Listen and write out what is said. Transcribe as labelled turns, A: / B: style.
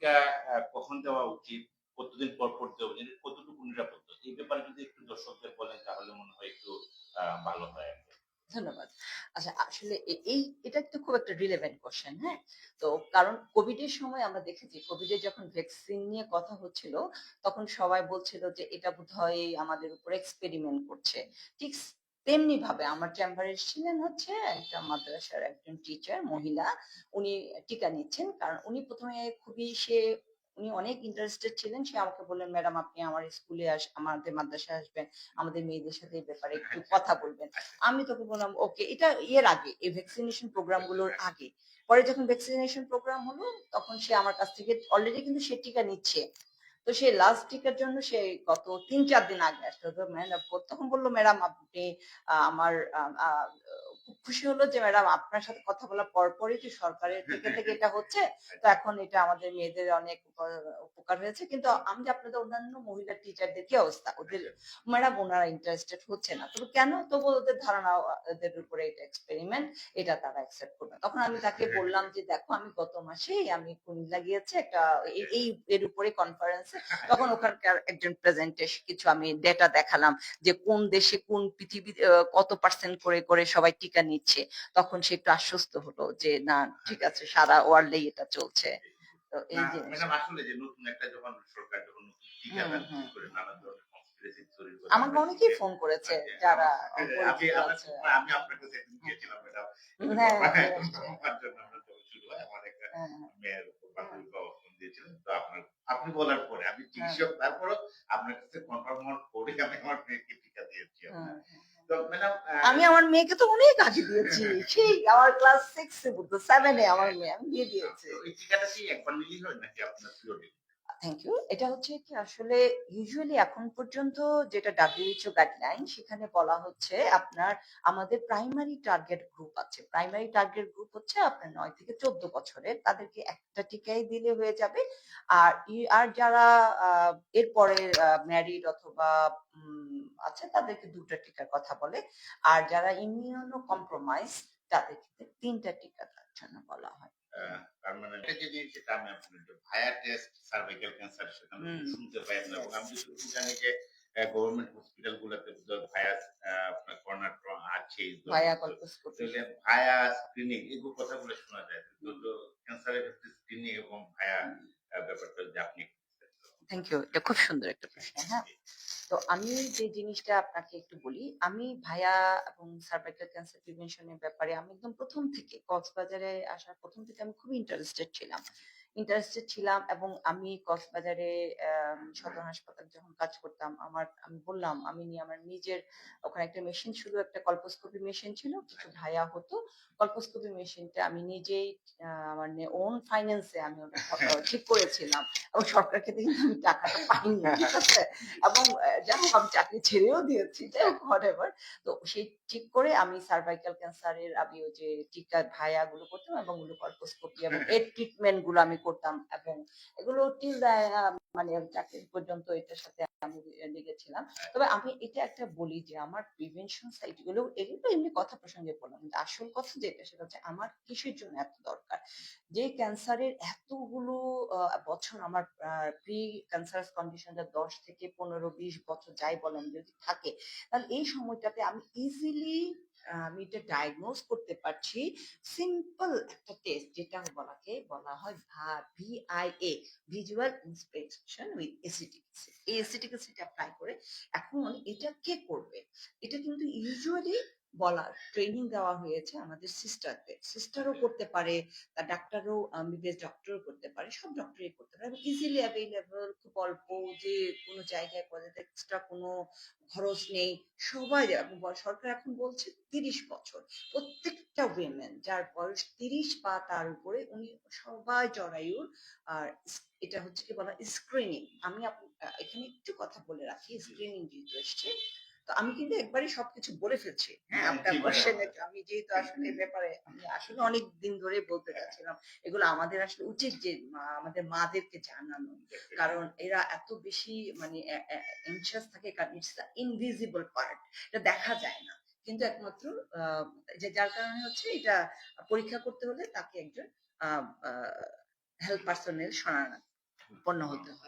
A: টিকা কখন দেওয়া উচিত, কতদিন পর পর দেওয়া উচিত, কতটুকু নিরাপদ এই ব্যাপারে যদি একটু দর্শকদের বলেন, তাহলে মনে হয় একটু ভালো হয়
B: ধন্যবাদ। আচ্ছা আসলে এই, এটা তো খুব একটা রিলেভেন্ট কোশ্চেন হ্যাঁ? তো কারণ কোভিড এর সময় আমরা দেখেছি কোভিড এর যখন ভ্যাকসিন নিয়ে কথা হচ্ছিল, তখন সবাই বলছিল যে এটা বোধহয় আমাদের উপর এক্সপেরিমেন্ট করছে। ঠিক তেমনি ভাবে আমার চেম্বারে ছিলেন হচ্ছে একটা মাদ্রাসার একজন টিচার মহিলা। উনি টিকা নিচ্ছেন কারণ উনি প্রথমে খুবই সে, উনি অনেক ইন্টারেস্টেড ছিলেন। সে আমাকে বললেন ম্যাডাম, আপনি আমার স্কুলে আস, আমাদের মাদ্রাসায় আসবেন, আমাদের মেয়েদের সাথে এই ব্যাপারে একটু কথা বলবেন। আমি তোকে বললাম, ওকে, এটা এর আগে, এই ভ্যাকসিনেশন প্রোগ্রামগুলোর আগে। পরে যখন ভ্যাকসিনেশন প্রোগ্রাম হলো, তখন সে আমার কাছ থেকে অলরেডি কিন্তু সে টিকা নিচ্ছে। তো সে লাস্ট টিকের জন্য সে গত তিন চার দিন আগে আসলো। ম্যাডাম তখন বলল ম্যাডাম আপনি আমার খুব খুশি হলো যে ম্যাডাম আপনার সাথে কথা বলার পর পরই যে সরকারের থেকে থেকে এটা হচ্ছে তো এখন এটা আমাদের মেয়েদের অনেক উপকার হয়েছে। কিন্তু আমি যে আপনাদের অন্যান্য মহিলা টিচারদের কি অবস্থা? ওদের ম্যাডাম ওনারা ইন্টারেস্টেড হচ্ছে না। তবে কেন? তবু ওদের ধারণা ওদের উপরে এটা এক্সপেরিমেন্ট এটা তারা অ্যাকসেপ্ট করবে। তখন আমি তাকে বললাম যে দেখো আমি গত মাসেই আমি কুমিল্লা গিয়েছি একটা এই- এই এর উপরে কনফারেন্সে তখন ওখানকার একজন প্রেজেন্টেশন কিছু আমি ডেটা দেখালাম যে কোন দেশে কোন পৃথিবী কত পার্সেন্ট করে করে সবাই টিকা নিচ্ছে তখন সে একটু আশ্বস্ত হলো যে না ঠিক আছে সারা ওয়ার্ল্ডেই এটা চলছে। তো এই
A: আসলে যে নতুন একটা যখন সরকার যখন। করে নানা ধরনের
B: আমাকে অনেকেই ফোন করেছে
A: আচ্ছা,
B: যারা
A: আমি আপনার কাছে একদিন গিয়েছিলাম ম্যাডাম।
B: হ্যাঁ, হ্যাঁ,
A: হয়।
B: হ্যাঁ,
A: আপনি বলার পরে আমি
B: হ্যাঁ।
A: চিকিৎসক তারপরও আপনার কাছে কনফার্ম হওয়ার পরে আমি আমার মেয়েকে টিকা দিয়েছি ম্যাডাম
B: আমি আমার মেয়েকে তো অনেক আগে দিয়েছি। সেই আমার ক্লাস সিক্সে পড়তো সেভেনে আমার মেয়ে আমি দিয়ে দিয়েছি। থ্যাংক ইউ এটা হচ্ছে কি আসলে ইউজুয়ালি এখন পর্যন্ত যেটা ডাব্লিউএইচও গাইডলাইন সেখানে বলা হচ্ছে আপনার আমাদের প্রাইমারি টার্গেট গ্রুপ আছে। প্রাইমারি টার্গেট গ্রুপ হচ্ছে আপনার নয় থেকে চোদ্দ বছরের। তাদেরকে একটা টিকাই দিলে হয়ে যাবে। আর আর যারা এরপরে ম্যারিড অথবা আছে তাদেরকে দুটো টিকার কথা বলে। আর যারা ইমিউনো কম্প্রোমাইজ তাদেরকে তিনটা টিকা দেওয়ার জন্য বলা হয়।
A: তার মানে যে জিনিস সেটা আমি আপনার ভায়া টেস্ট সার্ভাইকাল ক্যান্সার সেটা শুনতে পাই না। এবং আমি যতটুকু জানি যে গভর্নমেন্ট হসপিটাল গুলোতে ভায়া আপনার আছে।
B: ভায়া
A: ভায়া স্ক্রিনিং এগুলো কথাগুলো শোনা যায়। ক্যান্সারের ক্ষেত্রে স্ক্রিনিং এবং ভায়া ব্যাপারটা যে আপনি
B: থ্যাংক ইউ এটা খুব সুন্দর একটা প্রশ্ন হ্যাঁ? তো আমি যে জিনিসটা আপনাকে একটু বলি, আমি ভায়া এবং সার্ভাইকাল ক্যান্সার প্রিভেনশনের ব্যাপারে আমি একদম প্রথম থেকে, কক্সবাজারে আসার প্রথম থেকে আমি খুব ইন্টারেস্টেড ছিলাম। ইন্টারেস্টেড ছিলাম এবং আমি কক্সবাজারে সদর হাসপাতালে যখন কাজ করতাম আমার আমি বললাম আমি নিয়ে আমার নিজের ওখানে একটা মেশিন শুধু একটা কল্পোস্কোপি মেশিন ছিল কিছু ভায়া হতো। কল্পোস্কোপি মেশিনটা আমি নিজেই আমার ওন ফাইন্যান্সে আমি ওটা ঠিক করেছিলাম এবং সরকারকে দিয়ে কিন্তু আমি টাকাটা পাইনি ঠিক আছে? এবং যাই হোক আমি চাকরি ছেড়েও দিয়েছি যাই হোক হোয়াটএভার তো সেই ঠিক করে আমি সার্ভাইকাল ক্যান্সারের আমি ওই যে টিকা ভায়া গুলো করতাম এবং ওগুলো কল্পোস্কোপি এবং এর ট্রিটমেন্টগুলো আমি করতাম এবং এগুলো টিল মানে চাকরি পর্যন্ত এটার সাথে আমি লেগেছিলাম। তবে আমি এটা একটা বলি যে আমার প্রিভেনশন সাইটগুলো, এগুলো এমনি কথা প্রসঙ্গে বললাম, কিন্তু আসল কথা যেটা সেটা হচ্ছে আমার কিসের জন্য এত দরকার? যে ক্যান্সারের এতগুলো বছর আমার প্রি ক্যান্সার কন্ডিশনটা দশ থেকে পনেরো, বিশ বছর যাই বলেন যদি থাকে, তাহলে এই সময়টাতে আমি ইজিলি আমি এটা ডায়াগনোজ করতে পারছি। সিম্পল একটা টেস্ট যেটা বলাকে বলা হয় VIA visual inspection with acetic এই এসিটিক অ্যাসিড অ্যাপ্লাই করে এখন এটা কে করবে? এটা কিন্তু ইউজুয়ালি বলার ট্রেনিং দেওয়া হয়েছে আমাদের সিস্টারদের সিস্টারও করতে পারে তার ডাক্তারও এমবিবিএস ডক্টরও করতে পারে সব ডক্টরই করতে পারে। ইজিলি অ্যাভেলেবল খুব অল্প যে কোনো জায়গায় করে এক্সট্রা কোনো খরচ নেই। সবাই সরকার এখন বলছে তিরিশ বছর। প্রত্যেকটা উইমেন যার বয়স তিরিশ বা তার উপরে উনি সবাই জরায়ুর আর এটা হচ্ছে কি বলা স্ক্রিনিং আমি এখানে একটু কথা বলে রাখি স্ক্রিনিং যেহেতু এসছে তো আমি কিন্তু একবারই সবকিছু বলে ফেলছি। হ্যাঁ
A: হ্যাঁ,
B: আপনার কোশ্চেনে আমি যেহেতু আসলে ব্যাপারে আমি আসলে অনেক দিন ধরে বলতে চাচ্ছিলাম এগুলো আমাদের আসলে উচিত যে আমাদের মাদেরকে জানানো। কারণ এরা এত বেশি মানে এনশিয়াস থাকে কারণ ইটস ইনভিজিবল পার্ট এটা দেখা যায় না। কিন্তু একমাত্র আহ, যে যার কারণে হচ্ছে এটা পরীক্ষা করতে হলে তাকে একজন হেল্প পার্সনের উৎপন্ন হতে হয়।